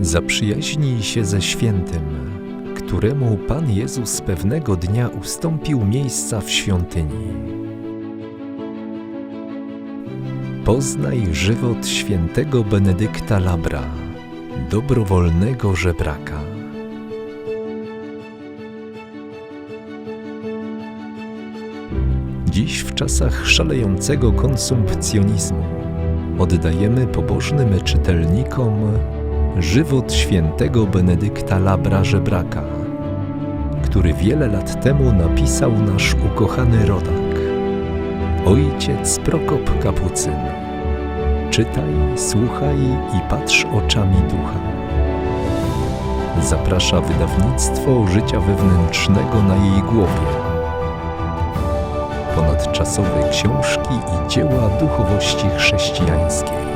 Zaprzyjaźnij się ze świętym, któremu Pan Jezus pewnego dnia ustąpił miejsca w świątyni. Poznaj żywot świętego Benedykta Labra, dobrowolnego żebraka. Dziś w czasach szalejącego konsumpcjonizmu oddajemy pobożnym czytelnikom żywot świętego Benedykta Labra Żebraka, który wiele lat temu napisał nasz ukochany rodak, ojciec Prokop Kapucyn. Czytaj, słuchaj i patrz oczami ducha. Zaprasza wydawnictwo życia wewnętrznego na jej głowie. Ponadczasowe książki i dzieła duchowości chrześcijańskiej.